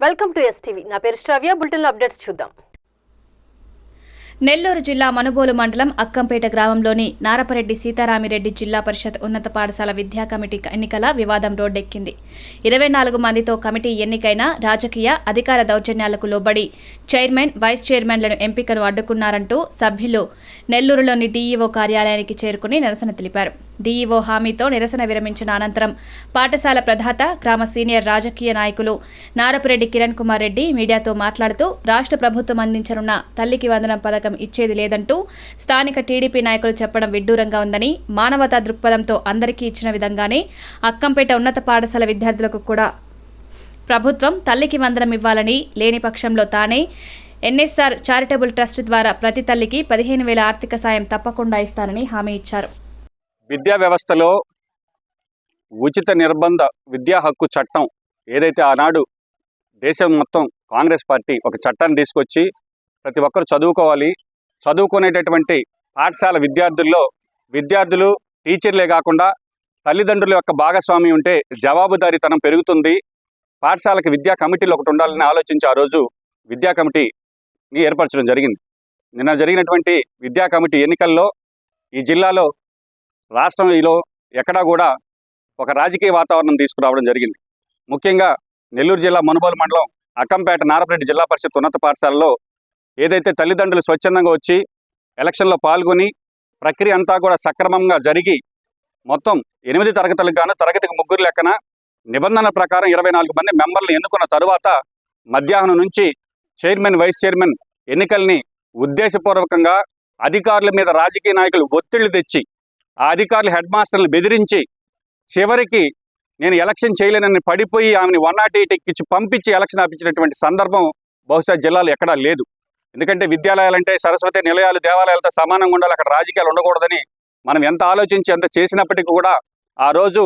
Welcome to STV నా పేరు శ్రవ్య. Bulletin updates చూద్దాం. నెల్లూరు జిల్లా మనుబోలు మండలం అక్కంపేట గ్రామంలోని నారపరెడ్డి సీతారామిరెడ్డి జిల్లా పరిషత్ ఉన్నత పాఠశాల విద్యా కమిటీ ఎన్నికల వివాదం రోడ్డెక్కింది. ఇరవై నాలుగు మందితో కమిటీ ఎన్నికైన రాజకీయ అధికార దౌర్జన్యాలకు లోబడి చైర్మన్ వైస్ చైర్మన్లను ఎంపికను అడ్డుకున్నారంటూ సభ్యులు నెల్లూరులోని డీఈఓ కార్యాలయానికి చేరుకుని నిరసన తెలిపారు. డీఈఓ హామీతో నిరసన విరమించిన అనంతరం పాఠశాల ప్రధాత గ్రామ సీనియర్ రాజకీయ నాయకులు నారపురెడ్డి కిరణ్ కుమార్ రెడ్డి మీడియాతో మాట్లాడుతూ రాష్ట్ర ప్రభుత్వం అందించనున్న తల్లికి వందనం పథకం ఇచ్చేది లేదంటూ స్థానిక టీడీపీ నాయకులు చెప్పడం విడ్డూరంగా ఉందని మానవతా దృక్పథంతో అందరికీ ఇచ్చిన విధంగానే అక్కంపేట ఉన్నత పాఠశాల విద్యార్థులకు కూడా ప్రభుత్వం తల్లికి వందనం ఇవ్వాలని లేని పక్షంలో తానే ఎన్ఎస్ఆర్ చారిటబుల్ ట్రస్ట్ ద్వారా ప్రతి తల్లికి పదిహేను వేల ఆర్థిక సాయం తప్పకుండా ఇస్తానని హామీ ఇచ్చారు. విద్యా వ్యవస్థలో ఉచిత నిర్బంధ విద్యా హక్కు చట్టం ఏదైతే ఆనాడు దేశం మొత్తం కాంగ్రెస్ పార్టీ ఒక చట్టాన్ని తీసుకొచ్చి ప్రతి ఒక్కరు చదువుకోవాలి చదువుకునేటటువంటి పాఠశాల విద్యార్థుల్లో విద్యార్థులు టీచర్లే కాకుండా తల్లిదండ్రుల యొక్క భాగస్వామి ఉంటే జవాబుదారీతనం పెరుగుతుంది. పాఠశాలకు విద్యా కమిటీలు ఒకటి ఉండాలని ఆలోచించి ఆ రోజు విద్యా కమిటీని ఏర్పరచడం జరిగింది. నిన్న జరిగినటువంటి విద్యా కమిటీ ఎన్నికల్లో ఈ జిల్లాలో రాష్ట్రంలో ఎక్కడా కూడా ఒక రాజకీయ వాతావరణం తీసుకురావడం జరిగింది. ముఖ్యంగా నెల్లూరు జిల్లా మునుబోలు మండలం అక్కంపేట నారపరెడ్డి జిల్లా పరిషత్ ఉన్నత పాఠశాలలో ఏదైతే తల్లిదండ్రులు స్వచ్ఛందంగా వచ్చి ఎలక్షన్లో పాల్గొని ప్రక్రియ అంతా కూడా సక్రమంగా జరిగి మొత్తం ఎనిమిది తరగతులకు గాను తరగతికి ముగ్గురు లెక్కన నిబంధనల ప్రకారం ఇరవై నాలుగు మంది మెంబర్లు ఎన్నుకున్న తరువాత మధ్యాహ్నం నుంచి చైర్మన్ వైస్ చైర్మన్ ఎన్నికల్ని ఉద్దేశపూర్వకంగా అధికారుల మీద రాజకీయ నాయకులు ఒత్తిళ్ళు తెచ్చి ఆ అధికారులు హెడ్ మాస్టర్ని బెదిరించి చివరికి నేను ఎలక్షన్ చేయలేనని పడిపోయి ఆమెను వన్ నాట్ ఎయిట్ ఎక్కించి పంపించి ఎలక్షన్ ఆపించినటువంటి సందర్భం బహుశా జిల్లాలో ఎక్కడా లేదు. ఎందుకంటే విద్యాలయాలంటే సరస్వతి నిలయాలు దేవాలయాలతో సమానంగా ఉండాలి. అక్కడ రాజకీయాలు ఉండకూడదని మనం ఎంత ఆలోచించి ఎంత చేసినప్పటికీ కూడా ఆ రోజు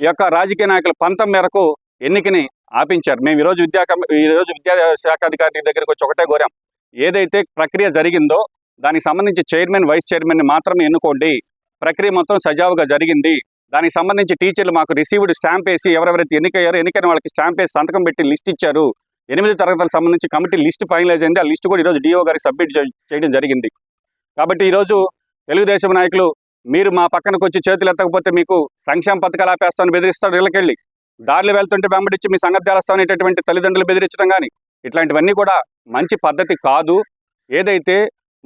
ఈ యొక్క రాజకీయ నాయకుల పంతం మేరకు ఎన్నికని ఆపించారు. మేము ఈరోజు విద్యా ఈరోజు విద్యా శాఖ అధికారి దగ్గరికి వచ్చి ఒకటే కోరాం. ఏదైతే ప్రక్రియ జరిగిందో దానికి సంబంధించి చైర్మన్ వైస్ చైర్మన్ని మాత్రమే ఎన్నుకోండి. ప్రక్రియ మొత్తం సజావుగా జరిగింది. దానికి సంబంధించి టీచర్లు మాకు రిసీవ్డ్ స్టాంప్ వేసి ఎవరెవరైతే ఎన్నికయ్యారో ఎన్నికైన వాళ్ళకి స్టాంప్ వేసి సంతకం పెట్టి లిస్ట్ ఇచ్చారు. ఎనిమిది తరగతులకు సంబంధించి కమిటీ లిస్ట్ ఫైనలైజ్ అయింది. ఆ లిస్ట్ కూడా ఈరోజు డిఓ గారికి సబ్మిట్ చేయడం జరిగింది. కాబట్టి ఈరోజు తెలుగుదేశం నాయకులు మీరు మా పక్కనకు వచ్చి చేతులు ఎత్తకపోతే మీకు సంక్షేమ పథకాలు ఆపేస్తామని బెదిరిస్తాడు ఇళ్ళకెళ్ళి. దారిలో వెళ్తుంటే వెంబడిచ్చి మీ సంగతి తేలుస్తామనేటటువంటి తల్లిదండ్రులు బెదిరించడం కానీ ఇట్లాంటివన్నీ కూడా మంచి పద్ధతి కాదు. ఏదైతే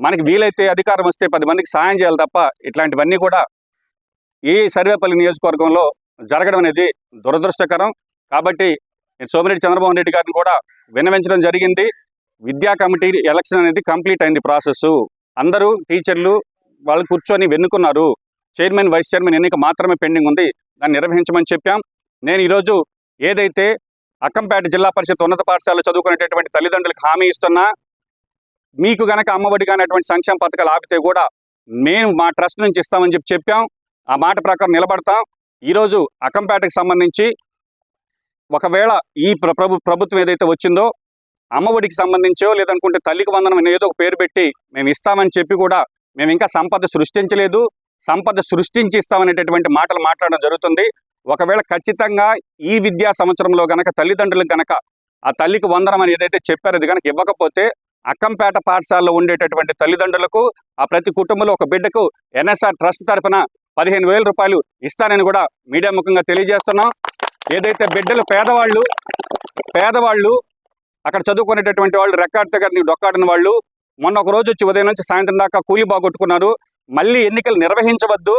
మనకి వీలైతే అధికారం వస్తే పది మందికి సాయం చేయాలి తప్ప ఇట్లాంటివన్నీ కూడా ఈ సర్వేపల్లి నియోజకవర్గంలో జరగడం అనేది దురదృష్టకరం. కాబట్టి సోమిరెడ్డి చంద్రబాబు రెడ్డి గారిని కూడా విన్నవించడం జరిగింది. విద్యా కమిటీ ఎలక్షన్ అనేది కంప్లీట్ అయింది ప్రాసెస్. అందరూ టీచర్లు వాళ్ళు కూర్చొని వెన్నుకున్నారు. చైర్మన్ వైస్ చైర్మన్ ఎన్నిక మాత్రమే పెండింగ్ ఉంది. దాన్ని నిర్వహించమని చెప్పాం. నేను ఈరోజు ఏదైతే అక్కంపేట జిల్లా పరిషత్ ఉన్నత పాఠశాలలో చదువుకునేటటువంటి తల్లిదండ్రులకు హామీ ఇస్తున్నా మీకు గనక అమ్మఒడి కానీ అటువంటి సంక్షేమ పథకాలు ఆపితే కూడా మేము మా ట్రస్ట్ నుంచి ఇస్తామని చెప్పి చెప్పాం. ఆ మాట ప్రకారం నిలబడతాం. ఈరోజు అకంపేటకు సంబంధించి ఒకవేళ ఈ ప్రభు ప్రభుత్వం ఏదైతే వచ్చిందో అమ్మఒడికి సంబంధించో లేదనుకుంటే తల్లికి వందనం ఏదో ఒక పేరు పెట్టి మేము ఇస్తామని చెప్పి కూడా మేము ఇంకా సంపద సృష్టించలేదు. సంపద సృష్టించి ఇస్తామనేటటువంటి మాటలు మాట్లాడడం జరుగుతుంది. ఒకవేళ ఖచ్చితంగా ఈ విద్యా సంవత్సరంలో గనక తల్లిదండ్రులకు గనక ఆ తల్లికి వందనం అని ఏదైతే చెప్పారు అది గనక ఇవ్వకపోతే అక్కంపేట పాఠశాలలో ఉండేటటువంటి తల్లిదండ్రులకు ఆ ప్రతి కుటుంబంలో ఒక బిడ్డకు ఎన్ఎస్ఆర్ ట్రస్ట్ తరఫున పదిహేను వేల రూపాయలు ఇస్తానని కూడా మీడియా ముఖంగా తెలియజేస్తున్నాం. ఏదైతే బిడ్డలు పేదవాళ్ళు పేదవాళ్ళు అక్కడ చదువుకునేటటువంటి వాళ్ళు రెక్కాడితే గారిని డొక్కాడిన వాళ్ళు మొన్న ఒక రోజు వచ్చి ఉదయం నుంచి సాయంత్రం దాకా కూలి బాగొట్టుకున్నారు. మళ్ళీ ఎన్నికలు నిర్వహించవద్దు.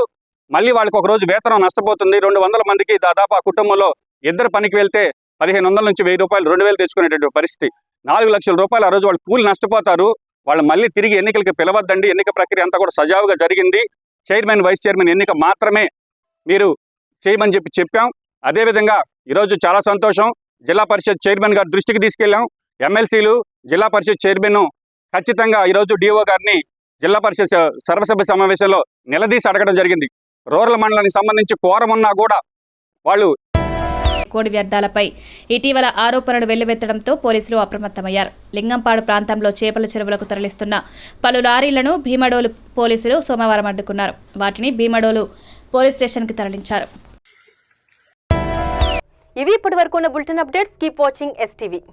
మళ్ళీ వాళ్ళకి ఒక రోజు వేతనం నష్టపోతుంది. రెండు వందల మందికి దాదాపు ఆ కుటుంబంలో ఇద్దరు పనికి వెళ్తే పదిహేను వందల నుంచి వెయ్యి రూపాయలు రెండు వేలు తెచ్చుకునేటటువంటి పరిస్థితి. నాలుగు లక్షల రూపాయలు ఆ రోజు వాళ్ళు కూలి నష్టపోతారు. వాళ్ళు మళ్ళీ తిరిగి ఎన్నికలకి పిలవద్దండి. ఎన్నిక ప్రక్రియ అంతా కూడా సజావుగా జరిగింది. చైర్మన్ వైస్ చైర్మన్ ఎన్నిక మాత్రమే మీరు చేయమని చెప్పి చెప్పాం. అదేవిధంగా ఈరోజు చాలా సంతోషం. జిల్లా పరిషత్ చైర్మన్ గారి దృష్టికి తీసుకెళ్ళాం. ఎమ్మెల్సీలు జిల్లా పరిషత్ చైర్మన్ ఖచ్చితంగా ఈరోజు డిఓ గారిని జిల్లా పరిషత్ సర్వసభ్య సమావేశంలో నిలదీసి అడగడం జరిగింది. రూరల్ మండలానికి సంబంధించి కోరం ఉన్నా కూడా వాళ్ళు కోడి వ్యర్థాలపై ఇటీవల ఆరోపణలు వెల్లువెత్తడంతో పోలీసులు అప్రమత్తమయ్యారు. లింగంపాడు ప్రాంతంలో చేపల చెరువులకు తరలిస్తున్న పలు లారీలను భీమడోలు పోలీసులు సోమవారం అడ్డుకున్నారు. వాటిని భీమడోలు పోలీస్ స్టేషన్కి తరలించారు. ఇవి ఇప్పటి వరకు ఉన్న bulletin updates. Keep watching STV